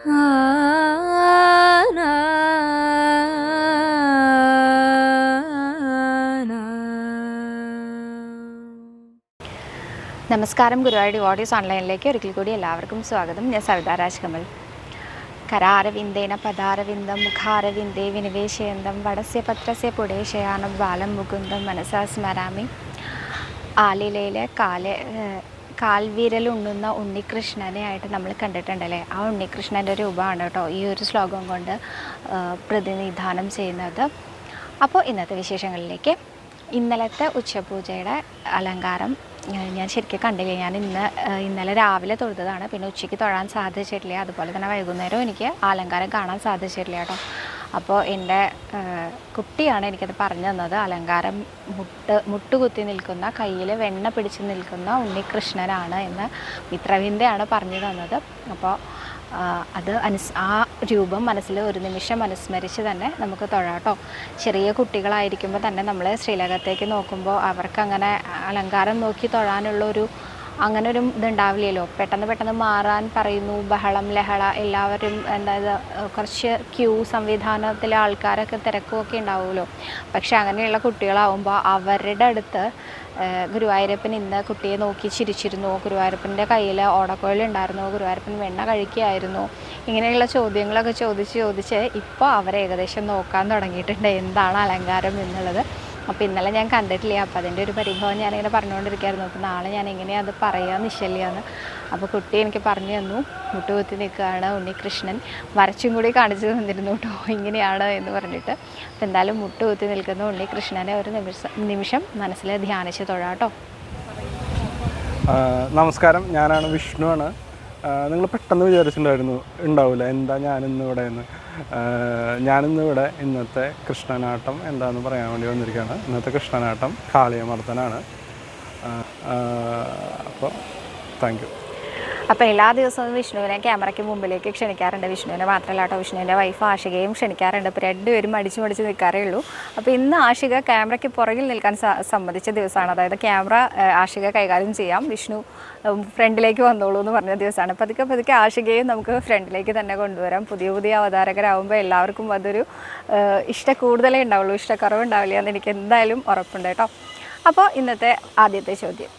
നമസ്കാരം ഗുരുവായൂർ ഓഡിയോസ് ഓൺലൈനിലേക്ക് ഒരിക്കൽ കൂടി എല്ലാവർക്കും സ്വാഗതം. ഞാൻ സവിതാ രാജ്കമൽ. കരാരവിന്ദേന പദാരവിന്ദം മുഖാരവിന്ദേ വിനിവേശയന്തം വടസ്യ പത്രസ്യ പുടേശയാനം ബാലം മുകുന്ദം മനസാ സ്മരാമി ആലിലയിലെ കാൽ കാൽവിരലുണ്ണുന്ന ഉണ്ണികൃഷ്ണനെ ആയിട്ട് നമ്മൾ കണ്ടിട്ടുണ്ടല്ലേ? ആ ഉണ്ണികൃഷ്ണന്റെ രൂപമാണ് കേട്ടോ ഈ ഒരു ശ്ലോകം കൊണ്ട് പ്രതിനിധാനം ചെയ്യുന്നത്. അപ്പോൾ ഇന്നത്തെ വിശേഷങ്ങളിലേക്ക്. ഇന്നലത്തെ ഉച്ചപൂജയുടെ അലങ്കാരം ഞാൻ ശരിക്കും കണ്ടില്ല? ഞാൻ ഇന്ന് ഇന്നലെ രാവിലെ തൊഴുതതാണ്. പിന്നെ ഉച്ചയ്ക്ക് തൊഴാൻ സാധിച്ചിട്ടില്ല. അതുപോലെ തന്നെ വൈകുന്നേരം എനിക്ക് അലങ്കാരം കാണാൻ സാധിച്ചിട്ടില്ല കേട്ടോ. അപ്പോൾ എന്റെ കുട്ടിയാണ് എനിക്കത് പറഞ്ഞു തന്നത്. അലങ്കാരം മുട്ട് മുട്ടുകുത്തി നിൽക്കുന്ന കയ്യിൽ വെണ്ണ പിടിച്ച് നിൽക്കുന്ന ഉണ്ണികൃഷ്ണനാണ് എന്ന് മിത്രവിന്ദയാണ് പറഞ്ഞു തന്നത്. അപ്പോൾ അത് അനുസ് ആ രൂപം മനസ്സിൽ ഒരു നിമിഷം അനുസ്മരിച്ച് തന്നെ നമുക്ക് തൊഴാട്ടോ ചെറിയ കുട്ടികളായിരിക്കുമ്പോൾ തന്നെ നമ്മൾ ശ്രീലകത്തേക്ക് നോക്കുമ്പോൾ അവർക്ക് അങ്ങനെ അലങ്കാരം നോക്കി തൊഴാനുള്ള ഒരു അങ്ങനെ ഒരു ഇതുണ്ടാവില്ലല്ലോ. പെട്ടെന്ന് പെട്ടെന്ന് മാറാൻ പറയുന്നു. ബഹളം ലഹള എല്ലാവരും എന്താ ഇത് കുറച്ച് ക്യൂ സംവിധാനത്തിലെ ആൾക്കാരൊക്കെ തിരക്കുമൊക്കെ ഉണ്ടാവുമല്ലോ. പക്ഷെ അങ്ങനെയുള്ള കുട്ടികളാവുമ്പോൾ അവരുടെ അടുത്ത് ഗുരുവായൂരപ്പൻ ഇന്ന് കുട്ടിയെ നോക്കി ചിരിച്ചിരുന്നു. ഗുരുവായൂരപ്പന്റെ കയ്യിൽ ഓടക്കോയിലുണ്ടായിരുന്നു ഗുരുവായൂരപ്പൻ വെണ്ണ കഴിക്കുകയായിരുന്നു. ഇങ്ങനെയുള്ള ചോദ്യങ്ങളൊക്കെ ചോദിച്ച് ചോദിച്ച് ഇപ്പോൾ അവർ ഏകദേശം നോക്കാൻ തുടങ്ങിയിട്ടുണ്ട്. എന്താണ് അലങ്കാരം എന്നുള്ളത് അപ്പോൾ ഇന്നലെ ഞാൻ കണ്ടിട്ടില്ല അപ്പോൾ അതിന്റെ ഒരു പരിഭവം ഞാനിങ്ങനെ പറഞ്ഞുകൊണ്ടിരിക്കുകയായിരുന്നു അപ്പോൾ നാളെ ഞാൻ എങ്ങനെയാണ് അത് പറയുക നിശ്ചല്യാന്ന്. അപ്പോൾ കുട്ടി എനിക്ക് പറഞ്ഞു തന്നു മുട്ടുകുത്തി നിൽക്കുകയാണ് ഉണ്ണികൃഷ്ണൻ. വരച്ചും കൂടി കാണിച്ചു തന്നിരുന്നു കേട്ടോ ഇങ്ങനെയാണ് എന്ന് പറഞ്ഞിട്ട്. അപ്പോൾ എന്തായാലും മുട്ടുകുത്തി നിൽക്കുന്ന ഉണ്ണികൃഷ്ണനെ ഒരു നിമിഷം നിമിഷം മനസ്സിൽ ധ്യാനിച്ച് തൊഴാട്ടോ നമസ്കാരം ഞാനാണ് വിഷ്ണുവാണ് നിങ്ങൾ പെട്ടെന്ന് വിചാരിച്ചിട്ടുണ്ടായിരുന്നു ഉണ്ടാവില്ല എന്താ ഞാനിന്ന് ഇവിടെ എന്ന് ആ, ഞാനിന്ന് ഇവിടെ ഇന്നത്തെ കൃഷ്ണനാട്ടം എന്താണെന്ന് പറയാൻ വേണ്ടി വന്നിരിക്കുകയാണ്. ഇന്നത്തെ കൃഷ്ണനാട്ടം കാളിയമർദ്ദനാണ്. അപ്പോൾ താങ്ക് യു അപ്പോൾ എല്ലാ ദിവസവും വിഷ്ണുവിനെ ക്യാമറയ്ക്ക് മുമ്പിലേക്ക് ക്ഷണിക്കാറുണ്ട്. വിഷ്ണുവിനെ മാത്രമല്ല കേട്ടോ. വിഷ്ണുവിന്റെ വൈഫ് ആഷികയും ക്ഷണിക്കാറുണ്ട്. അപ്പോൾ രണ്ടുപേരും മടിച്ച് മടിച്ച് നിൽക്കാറേ ഉള്ളൂ. അപ്പോൾ ഇന്ന് ആഷിക ക്യാമറയ്ക്ക് പുറകിൽ നിൽക്കാൻ സമ്മതിച്ച ദിവസമാണ്. അതായത് ക്യാമറ ആഷിക കൈകാര്യം ചെയ്യാം. വിഷ്ണു ഫ്രണ്ടിലേക്ക് വന്നോളൂ എന്ന് പറഞ്ഞ ദിവസമാണ്. പതുക്കെ പതുക്കെ ആഷികയും നമുക്ക് ഫ്രണ്ടിലേക്ക് തന്നെ കൊണ്ടുവരാം. പുതിയ പുതിയ അവതാരകരാകുമ്പോൾ എല്ലാവർക്കും അതൊരു ഇഷ്ട കൂടുതലേ ഉണ്ടാവുള്ളൂ. ഇഷ്ടക്കുറവ് ഉണ്ടാവില്ല എന്ന് എനിക്ക് എന്തായാലും ഉറപ്പുണ്ട് കേട്ടോ. അപ്പോൾ ഇന്നത്തെ ആദ്യത്തെ ചോദ്യം.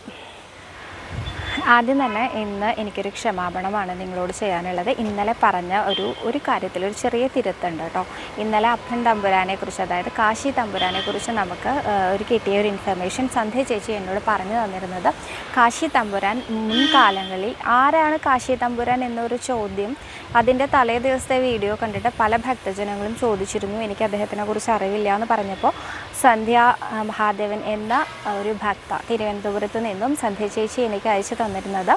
ആദ്യം തന്നെ ഇന്ന് എനിക്കൊരു ക്ഷമാപണമാണ് നിങ്ങളോട് ചെയ്യാനുള്ളത്. ഇന്നലെ പറഞ്ഞ ഒരു ഒരു കാര്യത്തിൽ ഒരു ചെറിയ തിരുത്തുണ്ട് കേട്ടോ. ഇന്നലെ അപ്പൻ തമ്പുരാനെക്കുറിച്ച് അതായത് കാശി തമ്പുരാനെക്കുറിച്ച് നമുക്ക് ഒരു കിട്ടിയ ഒരു ഇൻഫർമേഷൻ സന്ധ്യ ചേച്ചി എന്നോട് പറഞ്ഞു തന്നിരുന്നത്. കാശി തമ്പുരാൻ മുൻകാലങ്ങളിൽ ആരാണ് കാശി തമ്പുരാൻ എന്നൊരു ചോദ്യം അതിന്റെ തലേ ദിവസത്തെ വീഡിയോ കണ്ടിട്ട് പല ഭക്തജനങ്ങളും ചോദിച്ചിരുന്നു. എനിക്ക് അദ്ദേഹത്തിനെ കുറിച്ച് അറിവില്ല എന്ന് പറഞ്ഞപ്പോൾ സന്ധ്യ മഹാദേവൻ എന്ന ഒരു ഭക്ത തിരുവനന്തപുരത്ത് നിന്നും സന്ധ്യ ചേച്ചി എനിക്ക് അയച്ചു തന്നിരുന്നത്.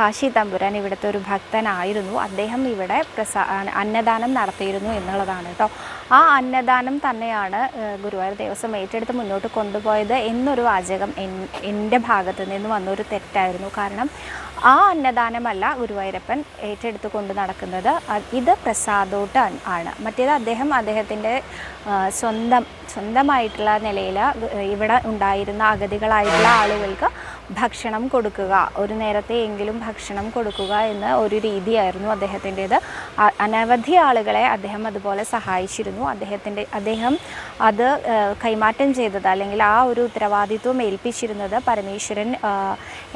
കാശി തമ്പുരാൻ ഇവിടുത്തെ ഒരു ഭക്തനായിരുന്നു. അദ്ദേഹം ഇവിടെ പ്രസാ അന്നദാനം നടത്തിയിരുന്നു എന്നുള്ളതാണ് കേട്ടോ. ആ അന്നദാനം തന്നെയാണ് ഗുരുവായൂർ ദേവസ്വം ഏറ്റെടുത്ത് മുന്നോട്ട് കൊണ്ടുപോയത് എന്നൊരു വാചകം എന്റെ ഭാഗത്ത് നിന്ന് വന്നൊരു തെറ്റായിരുന്നു. കാരണം ആ അന്നദാനമല്ല ഗുരുവായൂരപ്പൻ ഏറ്റെടുത്ത് കൊണ്ട് നടക്കുന്നത്. ഇത് പ്രസാദോട്ട് ആണ്. മറ്റേത് അദ്ദേഹം അദ്ദേഹത്തിന്റെ സ്വന്തം സ്വന്തമായിട്ടുള്ള നിലയിൽ ഇവിടെ ഉണ്ടായിരുന്ന അഗതികളായിട്ടുള്ള ആളുകൾക്ക് ഭക്ഷണം കൊടുക്കുക. ഒരു നേരത്തെ എങ്കിലും ഭക്ഷണം കൊടുക്കുക എന്ന ഒരു രീതിയായിരുന്നു അദ്ദേഹത്തിന്റേത്. അനവധി ആളുകളെ അദ്ദേഹം അതുപോലെ സഹായിച്ചിരുന്നു. അദ്ദേഹത്തിന്റെ അദ്ദേഹം അത് കൈമാറ്റം ചെയ്തത് അല്ലെങ്കിൽ ആ ഒരു ഉത്തരവാദിത്വം ഏൽപ്പിച്ചിരുന്നത് പരമേശ്വരൻ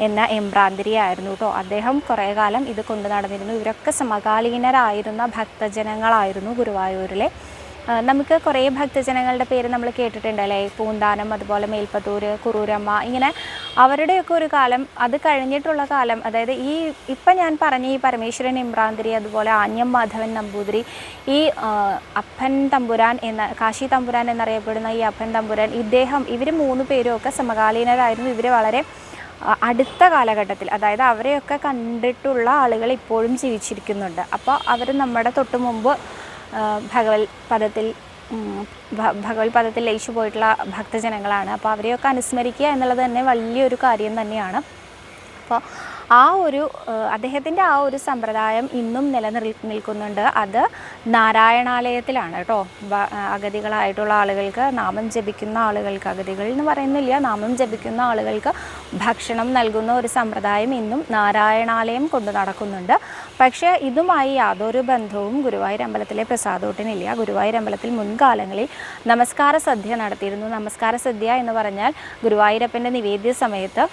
എന്ന എംബ്രാന്തിരിയായിരുന്നു കേട്ടോ. അദ്ദേഹം കുറേ കാലം ഇത് കൊണ്ടു നടന്നിരുന്നു. ഇവരൊക്കെ സമകാലീനരായിരുന്ന ഭക്തജനങ്ങളായിരുന്നു ഗുരുവായൂരിലെ. നമുക്ക് കുറേ ഭക്തജനങ്ങളുടെ പേര് നമ്മൾ കേട്ടിട്ടുണ്ട് അല്ലേ? പൂന്താനം അതുപോലെ മേൽപ്പത്തൂർ കുറൂരമ്മ ഇങ്ങനെ അവരുടെയൊക്കെ ഒരു കാലം അത് കഴിഞ്ഞിട്ടുള്ള കാലം അതായത് ഈ ഇപ്പം ഞാൻ പറഞ്ഞ ഈ പരമേശ്വരൻ ഇമ്രാന്തിരി അതുപോലെ ആഞ്ഞം മാധവൻ നമ്പൂതിരി ഈ അപ്പൻ തമ്പുരാൻ എന്ന കാശി തമ്പുരാൻ എന്നറിയപ്പെടുന്ന ഈ അപ്പൻ തമ്പുരാൻ ഇദ്ദേഹം ഇവർ മൂന്ന് പേരും ഒക്കെ സമകാലീനരായിരുന്നു. ഇവർ വളരെ അടുത്ത കാലഘട്ടത്തിൽ അതായത് അവരെയൊക്കെ കണ്ടിട്ടുള്ള ആളുകൾ ഇപ്പോഴും ജീവിച്ചിരിക്കുന്നുണ്ട്. അപ്പോൾ അവർ നമ്മുടെ തൊട്ട് മുമ്പ് ഭഗവത് പദത്തിൽ ഭഗവത് പദത്തിൽ ലയിച്ചു പോയിട്ടുള്ള ഭക്തജനങ്ങളാണ്. അപ്പോൾ അവരെയൊക്കെ അനുസ്മരിക്കുക എന്നുള്ളത് തന്നെ വലിയൊരു കാര്യം തന്നെയാണ്. അപ്പോൾ ആ ഒരു അദ്ദേഹത്തിന്റെ ആ ഒരു സമ്പ്രദായം ഇന്നും നിലനിൽ നിൽക്കുന്നുണ്ട്. അത് നാരായണാലയത്തിലാണ് കേട്ടോ. അഗതികളായിട്ടുള്ള ആളുകൾക്ക് നാമം ജപിക്കുന്ന ആളുകൾക്ക് അഗതികൾ എന്ന് പറയുന്നില്ല നാമം ജപിക്കുന്ന ആളുകൾക്ക് ഭക്ഷണം നൽകുന്ന ഒരു സമ്പ്രദായം ഇന്നും നാരായണാലയം കൊണ്ടു നടക്കുന്നുണ്ട്. പക്ഷേ ഇതുമായി യാതൊരു ബന്ധവും ഗുരുവായൂർ അമ്പലത്തിലെ പ്രസാദോട്ടിനില്ല. ഗുരുവായൂർ അമ്പലത്തിൽ മുൻകാലങ്ങളിൽ നമസ്കാര സദ്യ നടത്തിയിരുന്നു. നമസ്കാര സദ്യ എന്ന് പറഞ്ഞാൽ ഗുരുവായൂരപ്പന്റെ നിവേദ്യ സമയത്ത്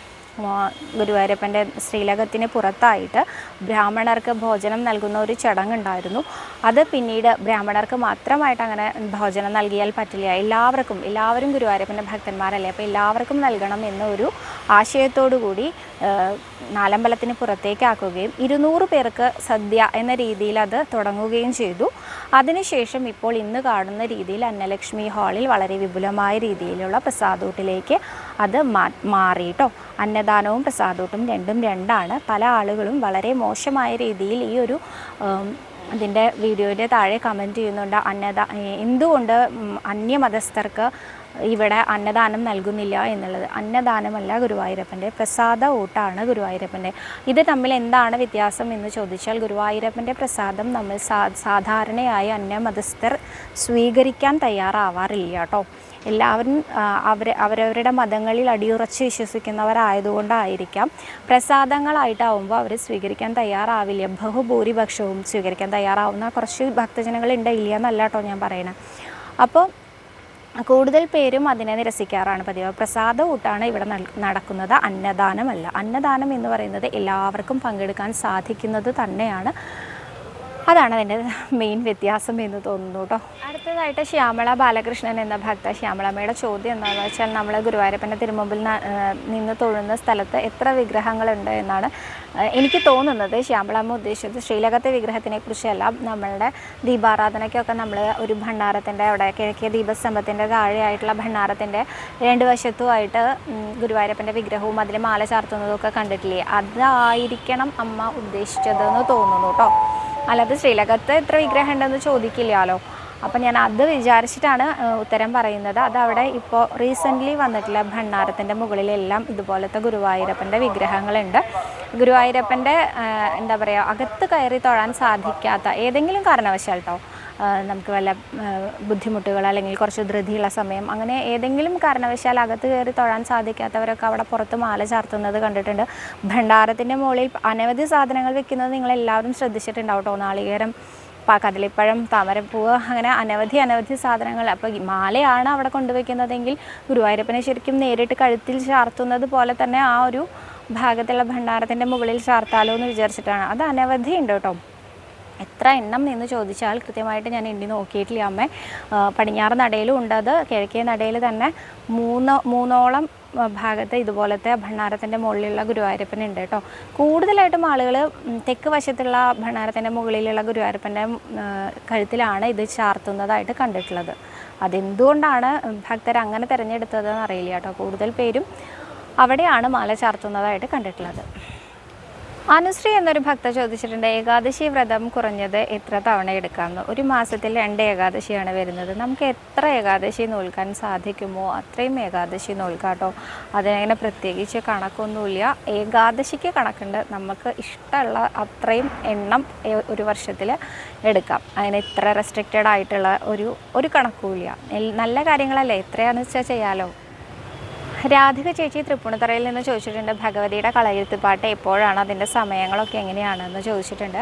ഗുരുവായൂരപ്പന്റെ ശ്രീലകത്തിന് പുറത്തായിട്ട് ബ്രാഹ്മണർക്ക് ഭോജനം നൽകുന്ന ഒരു ചടങ്ങുണ്ടായിരുന്നു. അത് പിന്നീട് ബ്രാഹ്മണർക്ക് മാത്രമായിട്ട് അങ്ങനെ ഭോജനം നൽകിയാൽ പറ്റില്ല. എല്ലാവർക്കും എല്ലാവരും ഗുരുവായൂരപ്പന്റെ ഭക്തന്മാരല്ലേ? അപ്പോൾ എല്ലാവർക്കും നൽകണം എന്നൊരു ആശയത്തോടു കൂടി നാലമ്പലത്തിന് പുറത്തേക്കാക്കുകയും ഇരുന്നൂറ് പേർക്ക് സദ്യ എന്ന രീതിയിൽ അത് തുടങ്ങുകയും ചെയ്തു. അതിനുശേഷം ഇപ്പോൾ ഇന്ന് കാണുന്ന രീതിയിൽ അന്നലക്ഷ്മി ഹാളിൽ വളരെ വിപുലമായ രീതിയിലുള്ള പ്രസാദൂട്ടിലേക്ക് അത് മാറിയിട്ടോ. അന്നദാനവും പ്രസാദൂട്ടും രണ്ടും രണ്ടാണ്. പല ആളുകളും വളരെ മോശമായ രീതിയിൽ ഈ ഒരു അതിന്റെ വീഡിയോയുടെ താഴെ കമന്റ് ചെയ്യുന്നുണ്ട്. അന്നദാ എന്തുകൊണ്ട് അന്യമതസ്ഥർക്ക് ഇവിടെ അന്നദാനം നൽകുന്നില്ല എന്നുള്ളത്. അന്നദാനമല്ല ഗുരുവായൂരപ്പന്റെ പ്രസാദ ഊട്ടാണ് ഗുരുവായൂരപ്പന്റെ. ഇത് തമ്മിൽ എന്താണ് വ്യത്യാസം എന്ന് ചോദിച്ചാൽ ഗുരുവായൂരപ്പന്റെ പ്രസാദം നമ്മൾ സാധാരണയായി അന്യമതസ്ഥർ സ്വീകരിക്കാൻ തയ്യാറാവാറില്ല കേട്ടോ. എല്ലാവരും അവർ അവരവരുടെ മതങ്ങളിൽ അടിയുറച്ച് വിശ്വസിക്കുന്നവരായതുകൊണ്ടായിരിക്കാം. പ്രസാദങ്ങളായിട്ടാവുമ്പോൾ അവർ സ്വീകരിക്കാൻ തയ്യാറാവില്ല. ബഹുഭൂരിപക്ഷവും സ്വീകരിക്കാൻ തയ്യാറാവുന്ന കുറച്ച് ഭക്തജനങ്ങളുണ്ട്. ഇല്ല എന്നല്ല കേട്ടോ ഞാൻ പറയണത് അപ്പോൾ കൂടുതൽ പേരും അതിനെ നിരസിക്കാറാണ് പതിവ്. പ്രസാദ ഊട്ടാണ് ഇവിടെ നടക്കുന്നത്. അന്നദാനമല്ല. അന്നദാനം എന്ന് പറയുന്നത് എല്ലാവർക്കും പങ്കെടുക്കാൻ സാധിക്കുന്നത് തന്നെയാണ്. അതാണ് അതിന്റെ മെയിൻ വ്യത്യാസം എന്ന് തോന്നുന്നു കേട്ടോ. അടുത്തതായിട്ട് ശ്യാമള ബാലകൃഷ്ണൻ എന്ന ഭക്ത ശ്യാമളമ്മയുടെ ചോദ്യം എന്താണെന്ന് വെച്ചാൽ നമ്മൾ ഗുരുവായൂരപ്പന്റെ തിരുമുമ്പിൽ നിന്ന് തൊഴുന്ന സ്ഥലത്ത് എത്ര വിഗ്രഹങ്ങളുണ്ട് എന്നാണ് എനിക്ക് തോന്നുന്നത് ശ്യാമളമ്മ ഉദ്ദേശിച്ചത് ശ്രീലകത്തെ വിഗ്രഹത്തിനെ കുറിച്ചല്ല. നമ്മളുടെ ദീപാരാധനയ്ക്കൊക്കെ നമ്മൾ ഒരു ഭണ്ഡാരത്തിന്റെ അവിടെ കിഴക്കിയ ദീപസ്തംഭത്തിന്റെ താഴെയായിട്ടുള്ള ഭണ്ഡാരത്തിന്റെ രണ്ട് വശത്തുമായിട്ട് ഗുരുവായൂരപ്പന്റെ വിഗ്രഹവും അതിൽ മാല ചാർത്തുന്നതും ഒക്കെ കണ്ടിട്ടില്ലേ? അതായിരിക്കണം അമ്മ ഉദ്ദേശിച്ചതെന്ന് തോന്നുന്നു കേട്ടോ അല്ലാതെ ശ്രീലകത്ത് എത്ര വിഗ്രഹം ഉണ്ടെന്ന് ചോദിക്കില്ലല്ലോ. അപ്പം ഞാൻ അത് വിചാരിച്ചിട്ടാണ് ഉത്തരം പറയുന്നത്. അതവിടെ ഇപ്പോൾ റീസെന്റ്ലി വന്നിട്ടുള്ള ഭണ്ണാരത്തിന്റെ മുകളിലെല്ലാം ഇതുപോലത്തെ ഗുരുവായൂരപ്പന്റെ വിഗ്രഹങ്ങളുണ്ട്. ഗുരുവായൂരപ്പന്റെ എന്താ പറയുക അകത്ത് കയറി തൊഴാൻ സാധിക്കാത്ത ഏതെങ്കിലും കാരണവശാൽ കേട്ടോ നമുക്ക് വല്ല ബുദ്ധിമുട്ടുകൾ അല്ലെങ്കിൽ കുറച്ച് ധൃതിയുള്ള സമയം അങ്ങനെ ഏതെങ്കിലും കാരണവശാൽ അകത്ത് കയറി തൊഴാൻ സാധിക്കാത്തവരൊക്കെ അവിടെ പുറത്ത് മാല ചാർത്തുന്നത് കണ്ടിട്ടുണ്ട്. ഭണ്ഡാരത്തിന്റെ മുകളിൽ അനവധി സാധനങ്ങൾ വെക്കുന്നത് നിങ്ങളെല്ലാവരും ശ്രദ്ധിച്ചിട്ടുണ്ടാവും കേട്ടോ നാളികേരം കദളിപ്പഴം താമരപ്പൂവ് അങ്ങനെ അനവധി അനവധി സാധനങ്ങൾ. അപ്പോൾ മാലയാണ് അവിടെ കൊണ്ടുവയ്ക്കുന്നതെങ്കിൽ ഗുരുവായൂരപ്പനെ ശരിക്കും നേരിട്ട് കഴുത്തിൽ ചാർത്തുന്നത് പോലെ തന്നെ ആ ഒരു ഭാഗത്തുള്ള ഭണ്ഡാരത്തിന്റെ മുകളിൽ ചാർത്താലോ എന്ന് വിചാരിച്ചിട്ടാണ്. അത് അനവധി ഉണ്ട് കേട്ടോ. എത്ര എണ്ണം എന്ന് ചോദിച്ചാൽ കൃത്യമായിട്ട് ഞാൻ എണ്ണി നോക്കിയിട്ടില്ല അമ്മേ. പടിഞ്ഞാറ് നടയിലും ഉണ്ട് അത്. കിഴക്കേ നടയിൽ തന്നെ മൂന്ന് മൂന്നോളം ഭാഗത്ത് ഇതുപോലത്തെ ഭണ്ണാരത്തിന്റെ മുകളിലുള്ള ഗുരുവായൂരപ്പനുണ്ട് കേട്ടോ. കൂടുതലായിട്ടും ആളുകൾ തെക്ക് വശത്തുള്ള ഭണ്ണാരത്തിന്റെ മുകളിലുള്ള ഗുരുവായൂരപ്പന്റെ കഴുത്തിലാണ് ഇത് ചാർത്തുന്നതായിട്ട് കണ്ടിട്ടുള്ളത്. അതെന്തുകൊണ്ടാണ് ഭക്തർ അങ്ങനെ തിരഞ്ഞെടുത്തതെന്ന് അറിയില്ല കേട്ടോ. കൂടുതൽ പേരും അവിടെയാണ് മാല ചാർത്തുന്നതായിട്ട് കണ്ടിട്ടുള്ളത്. അനുശ്രീ എന്നൊരു ഭക്ത ചോദിച്ചിട്ടുണ്ട് ഏകാദശി വ്രതം കുറഞ്ഞത് എത്ര തവണ എടുക്കാമെന്ന്? ഒരു മാസത്തിൽ രണ്ട് ഏകാദശിയാണ് വരുന്നത്. നമുക്ക് എത്ര ഏകാദശി നോൽക്കാൻ സാധിക്കുമോ? അത്രയും ഏകാദശി നോൽക്കാട്ടോ. അതിനെങ്ങനെ പ്രത്യേകിച്ച് കണക്കൊന്നുമില്ല. ഏകാദശിക്ക് കണക്കുണ്ട്. നമുക്ക് ഇഷ്ടമുള്ള അത്രയും എണ്ണം ഒരു വർഷത്തിൽ എടുക്കാം. അതിന് ഇത്ര റെസ്ട്രിക്റ്റഡ് ആയിട്ടുള്ള ഒരു ഒരു കണക്കുമില്ല. നല്ല കാര്യങ്ങളല്ലേ? എത്രയാണെന്ന് വെച്ചാൽ ചെയ്യാലോ? രാധിക ചേച്ചി തൃപ്പൂണിത്തറയിൽ നിന്ന് ചോദിച്ചിട്ടുണ്ട് ഭഗവതിയുടെ കളയെഴുത്തിപ്പാട്ട് എപ്പോഴാണ്? അതിന്റെ സമയങ്ങളൊക്കെ എങ്ങനെയാണെന്ന് ചോദിച്ചിട്ടുണ്ട്.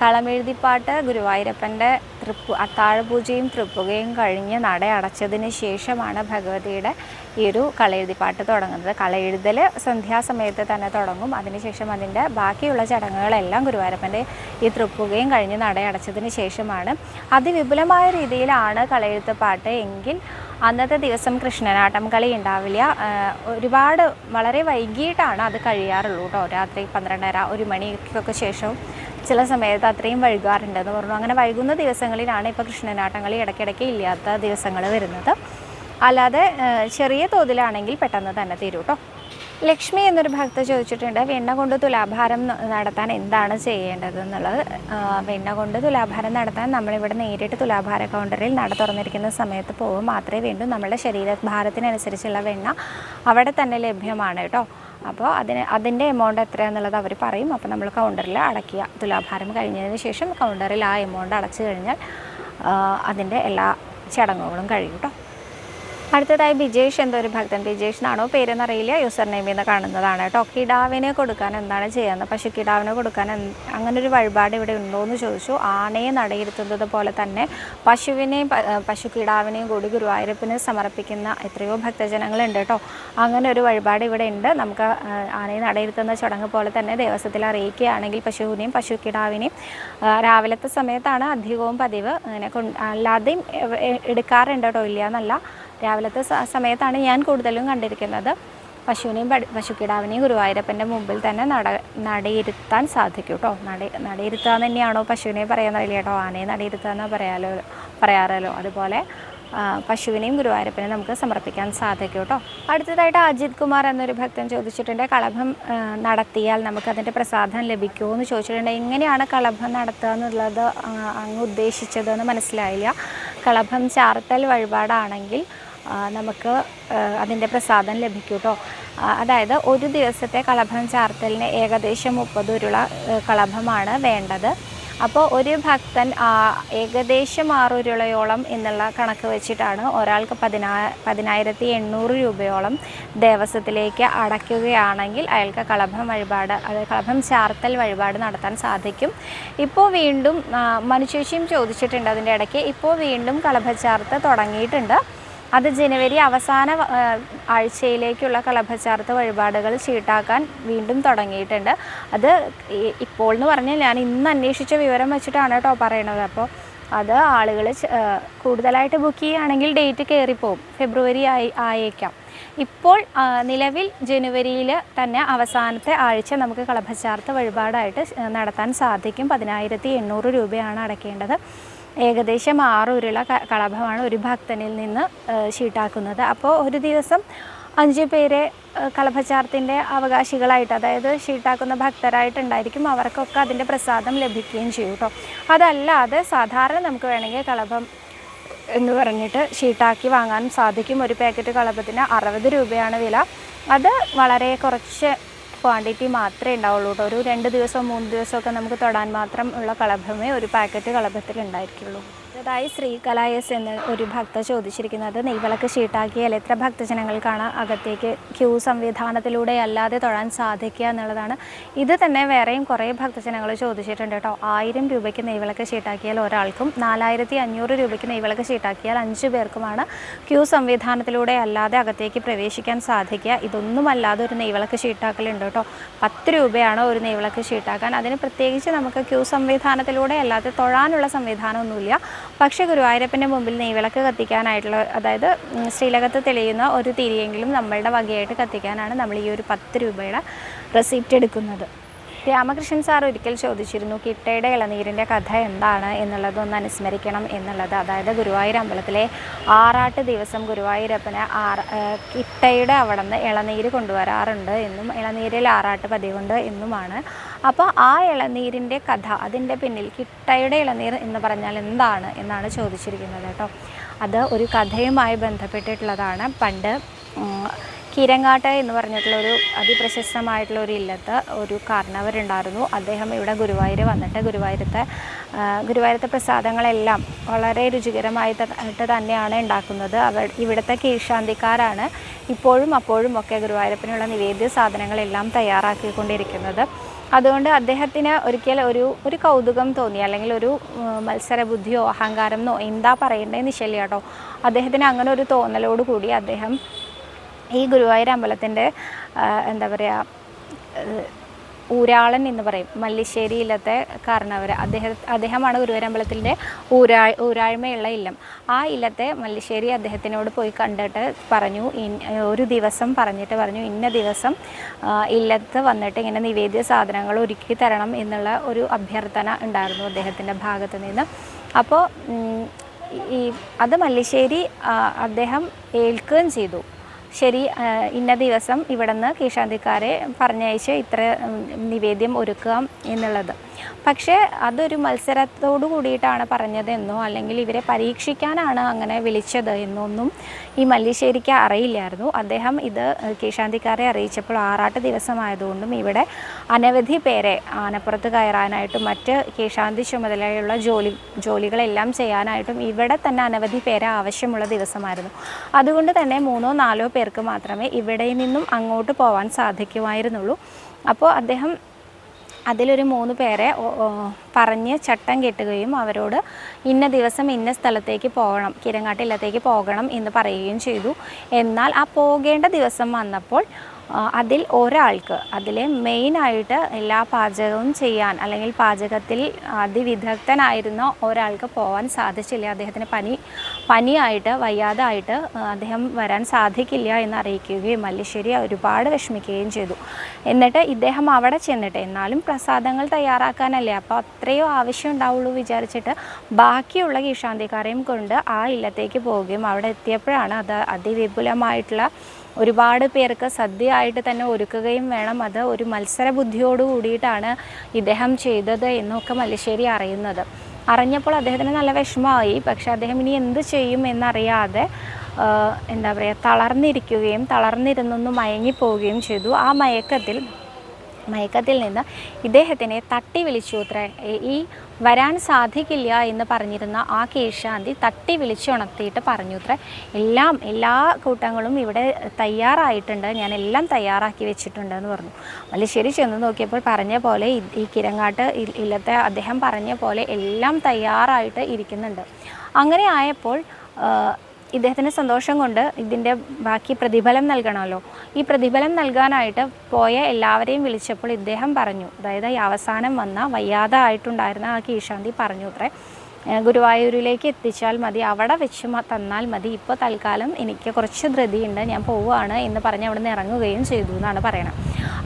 കളമെഴുതിപ്പാട്ട് ഗുരുവായൂരപ്പന്റെ തൃപ്പു അത്താഴപൂജയും തൃപ്പുകയും കഴിഞ്ഞ് നട അടച്ചതിന് ശേഷമാണ് ഭഗവതിയുടെ ഈ ഒരു കളയെഴുതിപ്പാട്ട് തുടങ്ങുന്നത്. കളയെഴുതൽ സന്ധ്യാസമയത്ത് തന്നെ തുടങ്ങും. അതിനുശേഷം അതിന്റെ ബാക്കിയുള്ള ചടങ്ങുകളെല്ലാം ഗുരുവായൂരപ്പന്റെ ഈ തൃപ്പുകയും കഴിഞ്ഞ് നടയടച്ചതിന് ശേഷമാണ്. അതിവിപുലമായ രീതിയിലാണ് കളയെഴുത്ത് പാട്ട്. എങ്കിൽ അന്നത്തെ ദിവസം കൃഷ്ണനാട്ടം കളി ഉണ്ടാവില്ല. ഒരുപാട് വളരെ വൈകിട്ടാണ് അത് കഴിയാറുള്ളൂ കേട്ടോ. രാത്രി പന്ത്രണ്ടര ഒരു മണിക്കൊക്കെ ശേഷം ചില സമയത്ത് അത്രയും വൈകാറുണ്ടെന്ന് പറഞ്ഞു. അങ്ങനെ വൈകുന്ന ദിവസങ്ങളിലാണ് ഇപ്പോൾ കൃഷ്ണനാട്ടം കളി ഇടയ്ക്കിടയ്ക്ക് ഇല്ലാത്ത ദിവസങ്ങൾ വരുന്നത്. അല്ലാതെ ചെറിയ തോതിലാണെങ്കിൽ പെട്ടെന്ന് തന്നെ തീരും കേട്ടോ ലക്ഷ്മി എന്നൊരു ഭക്ത ചോദിച്ചിട്ടുണ്ട് വെണ്ണ കൊണ്ട് തുലാഭാരം നടത്താൻ എന്താണ് ചെയ്യേണ്ടത്? എന്നുള്ളത് വെണ്ണ കൊണ്ട് തുലാഭാരം നടത്താൻ നമ്മളിവിടെ നേരിട്ട് തുലാഭാര കൗണ്ടറിൽ നട തുറന്നിരിക്കുന്ന സമയത്ത് പോകും മാത്രമേ വേണ്ടൂ. നമ്മുടെ ശരീരഭാരത്തിനനുസരിച്ചുള്ള വെണ്ണ അവിടെ തന്നെ ലഭ്യമാണ് കേട്ടോ. അപ്പോൾ അതിന് അതിന്റെ എമൗണ്ട് എത്രയാണെന്നുള്ളത് അവർ പറയും. അപ്പോൾ നമ്മൾ കൗണ്ടറിൽ അടയ്ക്കുക. തുലാഭാരം കഴിഞ്ഞതിന് ശേഷം കൗണ്ടറിൽ ആ എമൗണ്ട് അടച്ചു കഴിഞ്ഞാൽ അതിന്റെ എല്ലാ ചടങ്ങുകളും കഴിയും കേട്ടോ. അടുത്തതായി ബിജേഷ് എന്നൊരു ഭക്തൻ. ബിജേഷ് എന്നാണോ പേരെന്നറിയില്ല. യൂസർ നെയിമിൽ നിന്ന് കാണുന്നതാണ് കേട്ടോ. കിടാവിനെ കൊടുക്കാൻ എന്താണ് ചെയ്യുന്നത് പശു കിടാവിനെ കൊടുക്കാൻ അങ്ങനെ ഒരു വഴിപാട് ഇവിടെ ഉണ്ടോ എന്ന് ചോദിച്ചു. ആനയെ നടയിരുത്തുന്നത് പോലെ തന്നെ പശുവിനെയും പശു കിടാവിനെയും കൂടി ഗുരുവായൂരപ്പിന് സമർപ്പിക്കുന്ന എത്രയോ ഭക്തജനങ്ങളുണ്ട് കേട്ടോ. അങ്ങനെ ഒരു വഴിപാട് ഇവിടെ ഉണ്ട്. നമുക്ക് ആനയെ നടയിരുത്തുന്ന ചടങ്ങ് പോലെ തന്നെ ദേവസ്വത്തിൽ അറിയിക്കുകയാണെങ്കിൽ പശുവിനെയും പശു കിടാവിനെയും രാവിലത്തെ സമയത്താണ് അധികവും പതിവ്. അങ്ങനെ അല്ലാതെയും എടുക്കാറുണ്ട് കേട്ടോ. ഇല്ല എന്നല്ല രാവിലത്തെ സമയത്താണ് ഞാൻ കൂടുതലും കണ്ടിരിക്കുന്നത്. പശുവിനെയും പശുക്കിടാവിനെയും ഗുരുവായൂരപ്പന്റെ മുമ്പിൽ തന്നെ നട നടയിരുത്താൻ സാധിക്കും കേട്ടോ നട നടയിരുത്തുക തന്നെയാണോ പശുവിനെ പറയാന്നറിയില്ല കേട്ടോ ആനയെ നടയിരുത്തുക എന്ന് പറയാലോ പറയാറല്ലോ. അതുപോലെ പശുവിനെയും ഗുരുവായൂരപ്പനെ നമുക്ക് സമർപ്പിക്കാൻ സാധിക്കും കേട്ടോ അടുത്തതായിട്ട് അജിത് കുമാർ എന്നൊരു ഭക്തൻ ചോദിച്ചിട്ടുണ്ട് കളഭം നടത്തിയാൽ നമുക്ക് അതിന്റെ പ്രസാദം ലഭിക്കുമോ എന്ന് ചോദിച്ചിട്ടുണ്ട്. എങ്ങനെയാണ് കളഭം നടത്തുക എന്നുള്ളത് അങ്ങ് ഉദ്ദേശിച്ചതെന്ന് മനസ്സിലായില്ല. കളഭം ചാർത്തൽ വഴിപാടാണെങ്കിൽ നമുക്ക് അതിന്റെ പ്രസാദം ലഭിക്കും കേട്ടോ അതായത് ഒരു ദിവസത്തെ കളഭം ചാർത്തലിന് ഏകദേശം മുപ്പത് ഉരുള കളഭമാണ് വേണ്ടത്. അപ്പോൾ ഒരു ഭക്തൻ ഏകദേശം ആറുരുളയോളം എന്നുള്ള കണക്ക് വെച്ചിട്ടാണ് ഒരാൾക്ക് പതിനാ പതിനായിരത്തി എണ്ണൂറ് രൂപയോളം ദേവസ്വത്തിലേക്ക് അടയ്ക്കുകയാണെങ്കിൽ അയാൾക്ക് കളഭം വഴിപാട് അത് കളഭം ചാർത്തൽ വഴിപാട് നടത്താൻ സാധിക്കും. ഇപ്പോൾ വീണ്ടും മനുശേഷിയും ചോദിച്ചിട്ടുണ്ട് അതിന്റെ ഇടയ്ക്ക്. ഇപ്പോൾ വീണ്ടും കളഭചാർത്ത് തുടങ്ങിയിട്ടുണ്ട്. അത് ജനുവരി അവസാന ആഴ്ചയിലേക്കുള്ള കളഭച്ചാർത്ത് വഴിപാടുകൾ ചീട്ടാക്കാൻ വീണ്ടും തുടങ്ങിയിട്ടുണ്ട്. അത് ഇപ്പോൾ എന്ന് പറഞ്ഞാൽ ഞാൻ ഇന്ന് അന്വേഷിച്ച വിവരം വെച്ചിട്ടാണ് കേട്ടോ പറയണത്. അപ്പോൾ അത് ആളുകൾ കൂടുതലായിട്ട് ബുക്ക് ചെയ്യുകയാണെങ്കിൽ ഡേറ്റ് കയറിപ്പോവും. ഫെബ്രുവരി ആയി ആയേക്കാം. ഇപ്പോൾ നിലവിൽ ജനുവരിയിൽ തന്നെ അവസാനത്തെ ആഴ്ച നമുക്ക് കളഭച്ചാർത്ത് വഴിപാടായിട്ട് നടത്താൻ സാധിക്കും. പതിനായിരത്തി എണ്ണൂറ് രൂപയാണ് അടയ്ക്കേണ്ടത്. ഏകദേശം ആറ് ഉരുള കളഭമാണ് ഒരു ഭക്തനിൽ നിന്ന് ഷീട്ടാക്കുന്നത്. അപ്പോൾ ഒരു ദിവസം അഞ്ച് പേരെ കളഭചാർത്തിന്റെ അവകാശികളായിട്ട് അതായത് ഷീട്ടാക്കുന്ന ഭക്തരായിട്ടുണ്ടായിരിക്കും. അവർക്കൊക്കെ അതിന്റെ പ്രസാദം ലഭിക്കുകയും ചെയ്യും കേട്ടോ അതല്ലാതെ സാധാരണ നമുക്ക് വേണമെങ്കിൽ കളഭം എന്ന് പറഞ്ഞിട്ട് ഷീട്ടാക്കി വാങ്ങാൻ സാധിക്കും. ഒരു പാക്കറ്റ് കളഭത്തിന് അറുപത് രൂപയാണ് വില. അത് വളരെ കുറച്ച് ക്വാണ്ടിറ്റി മാത്രമേ ഉണ്ടാവുള്ളൂ കേട്ടോ. ഒരു രണ്ട് ദിവസം മൂന്ന് ദിവസമൊക്കെ നമുക്ക് തൊടാൻ മാത്രം ഉള്ള കളഭമേ ഒരു പാക്കറ്റ് കളഭത്തിൽ ഉണ്ടായിരിക്കുള്ളൂ അടുത്തതായി ശ്രീകലായസ് എന്ന് ഒരു ഭക്ത ചോദിച്ചിരിക്കുന്നത് നെയ്വിളക്ക് ഷീട്ടാക്കിയാൽ എത്ര ഭക്തജനങ്ങൾക്കാണ് അകത്തേക്ക് ക്യൂ സംവിധാനത്തിലൂടെ അല്ലാതെ തൊഴാൻ സാധിക്കുക എന്നുള്ളതാണ്. ഇത് തന്നെ വേറെയും കുറേ ഭക്തജനങ്ങൾ ചോദിച്ചിട്ടുണ്ട് കേട്ടോ. ആയിരം രൂപയ്ക്ക് നെയ്വിളക്ക് ഷീട്ടാക്കിയാൽ ഒരാൾക്കും നാലായിരത്തി അഞ്ഞൂറ് രൂപയ്ക്ക് നെയ്വിളക്ക് ഷീട്ടാക്കിയാൽ അഞ്ച് പേർക്കുമാണ് ക്യൂ സംവിധാനത്തിലൂടെ അല്ലാതെ അകത്തേക്ക് പ്രവേശിക്കാൻ സാധിക്കുക. ഇതൊന്നും അല്ലാതെ ഒരു നെയ്വിളക്ക് ഷീട്ടാക്കലുണ്ട് കേട്ടോ. പത്ത് രൂപയാണ് ഒരു നെയ്വിളക്ക് ഷീട്ടാക്കാൻ. അതിന് പ്രത്യേകിച്ച് നമുക്ക് ക്യൂ സംവിധാനത്തിലൂടെ അല്ലാതെ തൊഴാനുള്ള സംവിധാനമൊന്നുമില്ല. പക്ഷേ ഗുരുവായൂരപ്പന്റെ മുമ്പിൽ നെയ്വിളക്ക് കത്തിക്കാനായിട്ടുള്ള അതായത് ശ്രീലകത്ത് തെളിയുന്ന ഒരു തിരിയെങ്കിലും നമ്മളുടെ വകയായിട്ട് കത്തിക്കാനാണ് നമ്മൾ ഈ ഒരു പത്ത് രൂപയുടെ റെസിപ്റ്റ് എടുക്കുന്നത്. രാമകൃഷ്ണൻ സാർ ഒരിക്കൽ ചോദിച്ചിരുന്നു കിട്ടയുടെ ഇളനീരിന്റെ കഥ എന്താണ് എന്നുള്ളതൊന്ന് അനുസ്മരിക്കണം എന്നുള്ളത്. അതായത് ഗുരുവായൂർ അമ്പലത്തിലെ ആറാട്ട് ദിവസം ഗുരുവായൂരപ്പന് ആറ് കിട്ടയുടെ അവിടെ നിന്ന് ഇളനീര് കൊണ്ടുവരാറുണ്ട് എന്നും ഇളനീരിൽ ആറാട്ട് പതിവുണ്ട് എന്നുമാണ് അപ്പോൾ ആ ഇളനീരിന്റെ കഥ അതിന്റെ പിന്നിൽ കിട്ടയുടെ ഇളനീർ എന്ന് പറഞ്ഞാൽ എന്താണ് എന്നാണ് ചോദിച്ചിരിക്കുന്നത് കേട്ടോ. അത് ഒരു കഥയുമായി ബന്ധപ്പെട്ടിട്ടുള്ളതാണ്. പണ്ട് കിരങ്ങാട്ട എന്ന് പറഞ്ഞിട്ടുള്ള ഒരു അതിപ്രശസ്തമായിട്ടുള്ള ഒരു ഇല്ലത്ത് ഒരു കാരണവരുണ്ടായിരുന്നു അദ്ദേഹം ഇവിടെ ഗുരുവായൂർ വന്നിട്ട് ഗുരുവായൂരത്തെ ഗുരുവായൂരത്തെ പ്രസാദങ്ങളെല്ലാം വളരെ രുചികരമായി ത- തന്നെയാണ് ഉണ്ടാക്കുന്നത്. അവർ ഇവിടുത്തെ കീഴ്ശാന്തിക്കാരാണ് ഇപ്പോഴും അപ്പോഴും ഒക്കെ ഗുരുവായൂരപ്പനുള്ള നിവേദ്യ സാധനങ്ങളെല്ലാം തയ്യാറാക്കിക്കൊണ്ടിരിക്കുന്നത്. അതുകൊണ്ട് അദ്ദേഹത്തിന് ഒരിക്കൽ ഒരു ഒരു കൗതുകം തോന്നി. അല്ലെങ്കിൽ ഒരു മത്സരബുദ്ധിയോ അഹങ്കാരം എന്നോ എന്താ പറയേണ്ടതെന്ന് നിശ്ചയില്ല കേട്ടോ. അദ്ദേഹത്തിന് അങ്ങനെ ഒരു തോന്നലോട് കൂടി അദ്ദേഹം ഈ ഗുരുവായൂർ അമ്പലത്തിന്റെ എന്താ പറയുക ഊരാളൻ എന്ന് പറയും. മല്ലിശ്ശേരിയിലത്തെ കാരണവർ. അദ്ദേഹം അദ്ദേഹമാണ് ഗുരുവരമ്പലത്തിന്റെ ഊരാ ഊരാഴ്മയുള്ള ഇല്ലം. ആ ഇല്ലത്തെ മല്ലിശ്ശേരി അദ്ദേഹത്തിനോട് പോയി കണ്ടിട്ട് പറഞ്ഞു ഒരു ദിവസം പറഞ്ഞിട്ട് പറഞ്ഞു ഇന്ന ദിവസം ഇല്ലത്ത് വന്നിട്ട് ഇങ്ങനെ നിവേദ്യ സാധനങ്ങൾ ഒരുക്കി തരണം എന്നുള്ള ഒരു അഭ്യർത്ഥന ഉണ്ടായിരുന്നു അദ്ദേഹത്തിന്റെ ഭാഗത്ത് നിന്ന്. അപ്പോൾ ഈ അത് മല്ലിശ്ശേരി അദ്ദേഹം ഏൽക്കുകയും ചെയ്തു. ശരി ഇന്ന ദിവസം ഇവിടുന്ന് കീശാന്തിക്കാരെ പറഞ്ഞയച്ച് ഇത്ര നിവേദ്യം ഒരുക്കുക എന്നുള്ളത്. പക്ഷേ അതൊരു മത്സരത്തോടു കൂടിയിട്ടാണ് പറഞ്ഞതെന്നോ അല്ലെങ്കിൽ ഇവരെ പരീക്ഷിക്കാനാണ് അങ്ങനെ വിളിച്ചത് എന്നൊന്നും ഈ മല്ലിശ്ശേരിക്ക് അറിയില്ലായിരുന്നു. അദ്ദേഹം ഇത് കീശാന്തിക്കാരെ അറിയിച്ചപ്പോൾ ആറാട്ട് ദിവസമായതുകൊണ്ടും ഇവിടെ അനവധി പേരെ ആനപ്പുറത്ത് കയറാനായിട്ടും മറ്റ് കീശാന്തി ചുമതലയുള്ള ജോലി ജോലികളെല്ലാം ചെയ്യാനായിട്ടും ഇവിടെ തന്നെ അനവധി പേരെ ആവശ്യമുള്ള ദിവസമായിരുന്നു. അതുകൊണ്ട് തന്നെ മൂന്നോ നാലോ പേർക്ക് മാത്രമേ ഇവിടെ നിന്നും അങ്ങോട്ട് പോകാൻ സാധിക്കുമായിരുന്നുള്ളൂ. അപ്പോൾ അദ്ദേഹം അതിലൊരു മൂന്ന് പേരെ പറഞ്ഞ് ചട്ടം കെട്ടുകയും അവരോട് ഇന്ന ദിവസം ഇന്ന സ്ഥലത്തേക്ക് പോകണം കിരങ്ങാട്ടില്ലത്തേക്ക് പോകണം എന്ന് പറയുകയും ചെയ്തു. എന്നാൽ ആ പോകേണ്ട ദിവസം വന്നപ്പോൾ അതിൽ ഒരാൾക്ക് അതിലെ മെയിനായിട്ട് എല്ലാ പാചകവും ചെയ്യാൻ അല്ലെങ്കിൽ പാചകത്തിൽ അതിവിദഗ്ധനായിരുന്ന ഒരാൾക്ക് പോകാൻ സാധിച്ചില്ല. അദ്ദേഹത്തിന് പനി പനിയായിട്ട് വയ്യാതായിട്ട് അദ്ദേഹം വരാൻ സാധിക്കില്ല എന്ന് അറിയിക്കുകയും മല്ലിശ്ശേരി ഒരുപാട് വിഷമിക്കുകയും ചെയ്തു. എന്നിട്ട് ഇദ്ദേഹം അവിടെ ചെന്നിട്ട് എന്നാലും പ്രസാദങ്ങൾ തയ്യാറാക്കാനല്ലേ? അപ്പോൾ അത്രയോ ആവശ്യം ഉണ്ടാവുള്ളൂ വിചാരിച്ചിട്ട് ബാക്കിയുള്ള കീശാന്തിക്കാരെയും കൊണ്ട് ആ ഇല്ലത്തേക്ക് പോവുകയും അവിടെ എത്തിയപ്പോഴാണ് അത് അതിവിപുലമായിട്ടുള്ള ഒരുപാട് പേർക്ക് സദ്യയായിട്ട് തന്നെ ഒരുക്കുകയും വേണം. അത് ഒരു മത്സര ബുദ്ധിയോട് കൂടിയിട്ടാണ് ഇദ്ദേഹം ചെയ്തത് എന്നൊക്കെ മല്ലിശ്ശേരി അറിയുന്നത്. അറിഞ്ഞപ്പോൾ അദ്ദേഹത്തിന് നല്ല വിഷമമായി. പക്ഷെ അദ്ദേഹം ഇനി എന്ത് ചെയ്യും എന്നറിയാതെ എന്താ പറയുക തളർന്നിരിക്കുകയും തളർന്നിരുന്നൊന്ന് മയങ്ങിപ്പോവുകയും ചെയ്തു. ആ മയക്കത്തിൽ മയക്കത്തിൽ നിന്ന് ഇദ്ദേഹത്തിനെ തട്ടി വിളിച്ചു ഈ- വരാൻ സാധിക്കില്ല എന്ന് പറഞ്ഞിരുന്ന ആ കേശാന്തി തട്ടി വിളിച്ചുണർത്തിയിട്ട് പറഞ്ഞു അത്രേ എല്ലാം എല്ലാ കൂട്ടങ്ങളും ഇവിടെ തയ്യാറായിട്ടുണ്ട്. ഞാൻ എല്ലാം തയ്യാറാക്കി വെച്ചിട്ടുണ്ട് എന്ന് പറഞ്ഞു. മല്ലശ്ശേരി ചെന്ന് നോക്കിയപ്പോൾ പറഞ്ഞ പോലെ ഈ- കിരങ്ങാട്ട് ഇല്ലത്തെ അദ്ദേഹം പറഞ്ഞ പോലെ എല്ലാം തയ്യാറായിട്ട് ഇരിക്കുന്നുണ്ട്. അങ്ങനെ ആയപ്പോൾ ഇദ്ദേഹത്തിന് സന്തോഷം കൊണ്ട് ഇതിന്റെ ബാക്കി പ്രതിഫലം നൽകണമല്ലോ. ഈ പ്രതിഫലം നൽകാനായിട്ട് പോയ എല്ലാവരെയും വിളിച്ചപ്പോൾ ഇദ്ദേഹം പറഞ്ഞു അതായത് ഈ അവസാനം വന്ന വയ്യാതെ ആയിട്ടുണ്ടായിരുന്ന ആ കീശാന്തി പറഞ്ഞു അത്രേ. ഗുരുവായൂരിലേക്ക് എത്തിച്ചാൽ മതി അവിടെ വെച്ച് തന്നാൽ മതി ഇപ്പോൾ തൽക്കാലം എനിക്ക് കുറച്ച് ധൃതിയുണ്ട് ഞാൻ പോവുകയാണ് എന്ന് പറഞ്ഞ് അവിടെ നിന്ന് ഇറങ്ങുകയും ചെയ്തു എന്നാണ് പറയണത്.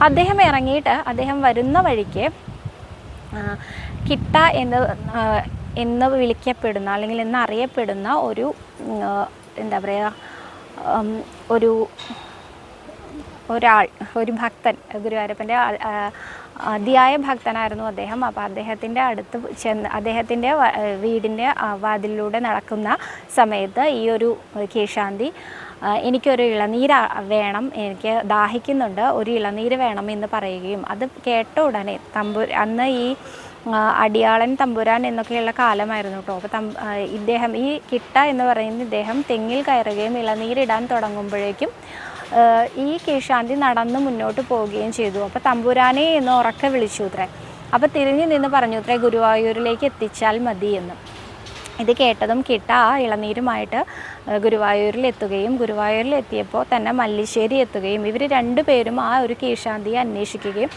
അദ്ദേഹം ഇറങ്ങിയിട്ട് അദ്ദേഹം വരുന്ന വഴിക്ക് കിട്ട എന്ന് എന്ന് വിളിക്കപ്പെടുന്ന അല്ലെങ്കിൽ എന്നറിയപ്പെടുന്ന ഒരു എന്താ പറയുക ഒരു ഒരാൾ ഒരു ഭക്തൻ ഗുരുവായൂരപ്പന്റെ അതിയായ ഭക്തനായിരുന്നു അദ്ദേഹം. അപ്പോൾ അദ്ദേഹത്തിന്റെ അടുത്ത് ചെന്ന് അദ്ദേഹത്തിന്റെ വീടിന്റെ വാതിലിലൂടെ നടക്കുന്ന സമയത്ത് ഈ ഒരു കീശാന്തി എനിക്കൊരു ഇളനീര വേണം എനിക്ക് ദാഹിക്കുന്നുണ്ട് ഒരു ഇളനീര് വേണം എന്ന് പറയുകയും അത് കേട്ട ഉടനെ തമ്പു അന്ന് ഈ അടിയാളൻ തമ്പുരാൻ എന്നൊക്കെയുള്ള കാലമായിരുന്നു കേട്ടോ അപ്പോൾ ഇദ്ദേഹം ഈ കിട്ട എന്ന് പറയുന്ന ഇദ്ദേഹം തെങ്ങിൽ കയറുകയും ഇളനീരിടാൻ തുടങ്ങുമ്പോഴേക്കും ഈ കേശാന്തി നടന്ന് മുന്നോട്ട് പോവുകയും ചെയ്തു. അപ്പോൾ തമ്പുരാനെ എന്ന് ഉറക്കെ വിളിച്ചു അത്രേ അപ്പോൾ തിരിഞ്ഞു നിന്ന് പറഞ്ഞു അത്രേ ഗുരുവായൂരിലേക്ക് എത്തിച്ചാൽ മതി എന്ന് ഇത് കേട്ടതും കിട്ട ആ ഇളനീരുമായിട്ട് ഗുരുവായൂരിൽ എത്തുകയും ഗുരുവായൂരിൽ എത്തിയപ്പോൾ തന്നെ മല്ലിശ്ശേരി എത്തുകയും ഇവർ രണ്ടുപേരും ആ ഒരു കീഴ്ശാന്തിയെ അന്വേഷിക്കുകയും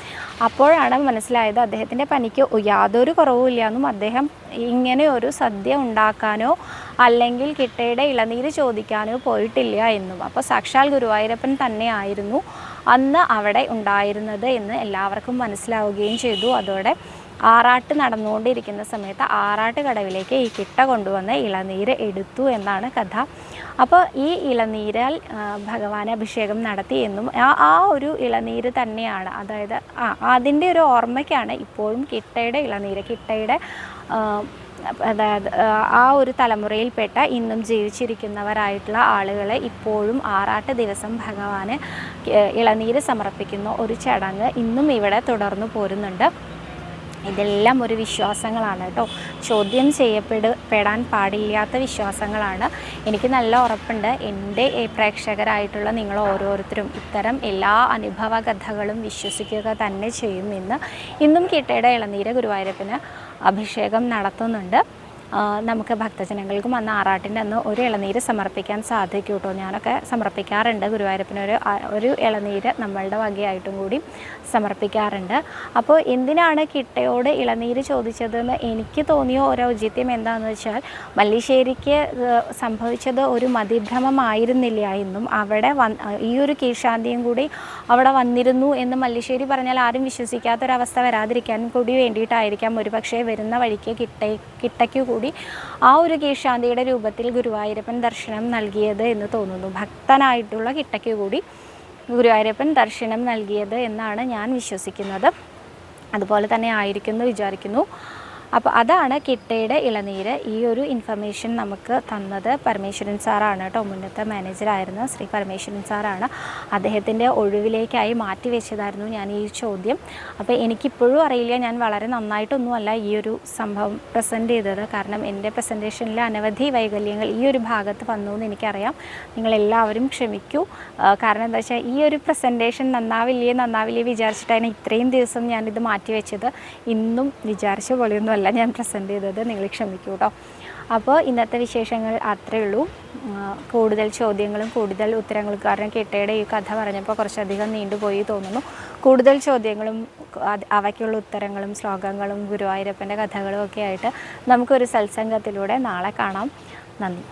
അപ്പോഴാണ് മനസ്സിലായത് അദ്ദേഹത്തിന്റെ പനിക്ക് യാതൊരു കുറവുമില്ല എന്നും അദ്ദേഹം ഇങ്ങനെ ഒരു സദ്യ ഉണ്ടാക്കാനോ അല്ലെങ്കിൽ കിട്ടയുടെ ഇളനീര് ചോദിക്കാനോ പോയിട്ടില്ല എന്നും. അപ്പോൾ സാക്ഷാൽ ഗുരുവായൂരപ്പൻ തന്നെയായിരുന്നു അന്ന് അവിടെ ഉണ്ടായിരുന്നത് എന്ന് എല്ലാവർക്കും മനസ്സിലാവുകയും ചെയ്തു. അതോടെ ആറാട്ട് നടന്നുകൊണ്ടിരിക്കുന്ന സമയത്ത് ആറാട്ട് കടവിലേക്ക് ഈ കിട്ട കൊണ്ടുവന്ന് ഇളനീര് എടുത്തു എന്നാണ് കഥ. അപ്പോൾ ഈ ഇളനീരാൽ ഭഗവാൻ അഭിഷേകം നടത്തി എന്നും ആ ഒരു ഇളനീര് തന്നെയാണ്. അതായത് ആ അതിന്റെ ഒരു ഓർമ്മയ്ക്കാണ് ഇപ്പോഴും കിട്ടയുടെ ഇളനീര് കിട്ടയുടെ അതായത് ആ ഒരു തലമുറയിൽപ്പെട്ട ഇന്നും ജീവിച്ചിരിക്കുന്നവരായിട്ടുള്ള ആളുകളെ ഇപ്പോഴും ആറാട്ട് ദിവസം ഭഗവാന് ഇളനീര് സമർപ്പിക്കുന്ന ഒരു ചടങ്ങ് ഇന്നും ഇവിടെ തുടർന്നു പോരുന്നുണ്ട്. ഇതെല്ലാം ഒരു വിശ്വാസങ്ങളാണ് കേട്ടോ. ചോദ്യം ചെയ്യപ്പെടാൻ പെടാൻ പാടില്ലാത്ത വിശ്വാസങ്ങളാണ്. എനിക്ക് നല്ല ഉറപ്പുണ്ട്. എന്റെ പ്രേക്ഷകരായിട്ടുള്ള നിങ്ങൾ ഓരോരുത്തരും ഇത്തരം എല്ലാ അനുഭവ കഥകളും വിശ്വസിക്കുക തന്നെ ചെയ്യുമെന്ന് ഇന്നും കിട്ടയുടെ ഇളനീര ഗുരുവായൂരപ്പന് അഭിഷേകം നടത്തുന്നുണ്ട്. നമുക്ക് ഭക്തജനങ്ങൾക്കും അന്ന് ആറാട്ടിന്റെ അന്ന് ഒരു ഇളനീര് സമർപ്പിക്കാൻ സാധിക്കും കേട്ടോ ഞാനൊക്കെ സമർപ്പിക്കാറുണ്ട്. ഗുരുവായൂരപ്പനൊരു ഒരു ഇളനീര് നമ്മളുടെ വകയായിട്ടും കൂടി സമർപ്പിക്കാറുണ്ട്. അപ്പോൾ എന്തിനാണ് കിട്ടയോട് ഇളനീര് ചോദിച്ചതെന്ന് എനിക്ക് തോന്നിയ ഒരു ഔചിത്യം എന്താണെന്ന് വെച്ചാൽ മല്ലിശ്ശേരിക്ക് സംഭവിച്ചത് ഒരു മതിഭ്രമമായിരുന്നില്ല എന്നും അവിടെ വൻ ഈ ഒരു കീഴ്ശാന്തിയും കൂടി അവിടെ വന്നിരുന്നു എന്ന് മല്ലിശ്ശേരി പറഞ്ഞാൽ ആരും വിശ്വസിക്കാത്തൊരവസ്ഥ വരാതിരിക്കാൻ കൂടി വേണ്ടിയിട്ടായിരിക്കാം. ഒരു പക്ഷേ വരുന്ന വഴിക്ക് കിട്ട കിട്ടയ്ക്ക് കൂടി ആ ഒരു കീഴ്ശാന്തിയുടെ രൂപത്തിൽ ഗുരുവായൂരപ്പൻ ദർശനം നൽകിയത് എന്ന് തോന്നുന്നു. ഭക്തനായിട്ടുള്ള കിട്ടയ്ക്ക് കൂടി ഗുരുവായൂരപ്പൻ ദർശനം നൽകിയത് എന്നാണ് ഞാൻ വിശ്വസിക്കുന്നത്. അതുപോലെ തന്നെ ആയിരിക്കുന്നു വിചാരിക്കുന്നു. അപ്പോൾ അതാണ് കിട്ടയുടെ ഇളനീര്. ഈ ഒരു ഇൻഫർമേഷൻ നമുക്ക് തന്നത് പരമേശ്വരൻ സാറാണ് കേട്ടോ. മുന്നത്തെ മാനേജറായിരുന്ന ശ്രീ പരമേശ്വരൻ സാറാണ്. അദ്ദേഹത്തിന്റെ ഒഴിവിലേക്കായി മാറ്റി വെച്ചതായിരുന്നു ഞാൻ ഈ ചോദ്യം. അപ്പോൾ എനിക്കിപ്പോഴും അറിയില്ല ഞാൻ വളരെ നന്നായിട്ടൊന്നുമല്ല ഈ ഒരു സംഭവം പ്രസന്റ് ചെയ്തത്. കാരണം എന്റെ പ്രസന്റേഷനിൽ അനവധി വൈകല്യങ്ങൾ ഈ ഒരു ഭാഗത്ത് വന്നു എന്ന് എനിക്കറിയാം. നിങ്ങളെല്ലാവരും ക്ഷമിക്കൂ. കാരണം എന്താ വെച്ചാൽ ഈ ഒരു പ്രസന്റേഷൻ നന്നാവില്ലേ നന്നാവില്ലേ വിചാരിച്ചിട്ടാണ് ഇത്രയും ദിവസം ഞാനിത് മാറ്റിവെച്ചത് ഇന്നും വിചാരിച്ച പോലെയൊന്നുമല്ല ഞാൻ പ്രസന്റ് ചെയ്തത് നിങ്ങൾ ക്ഷമിക്കൂ കേട്ടോ അപ്പോൾ ഇന്നത്തെ വിശേഷങ്ങൾ അത്രയേ ഉള്ളൂ. കൂടുതൽ ചോദ്യങ്ങളും കൂടുതൽ ഉത്തരങ്ങളും കാരണം കിട്ടയുടെ ഈ കഥ പറഞ്ഞപ്പോൾ കുറച്ചധികം നീണ്ടുപോയി തോന്നുന്നു. കൂടുതൽ ചോദ്യങ്ങളും അവയ്ക്കുള്ള ഉത്തരങ്ങളും ശ്ലോകങ്ങളും ഗുരുവായൂരപ്പന്റെ കഥകളും ഒക്കെ ആയിട്ട് നമുക്കൊരു സത്സംഗത്തിലൂടെ നാളെ കാണാം. നന്ദി.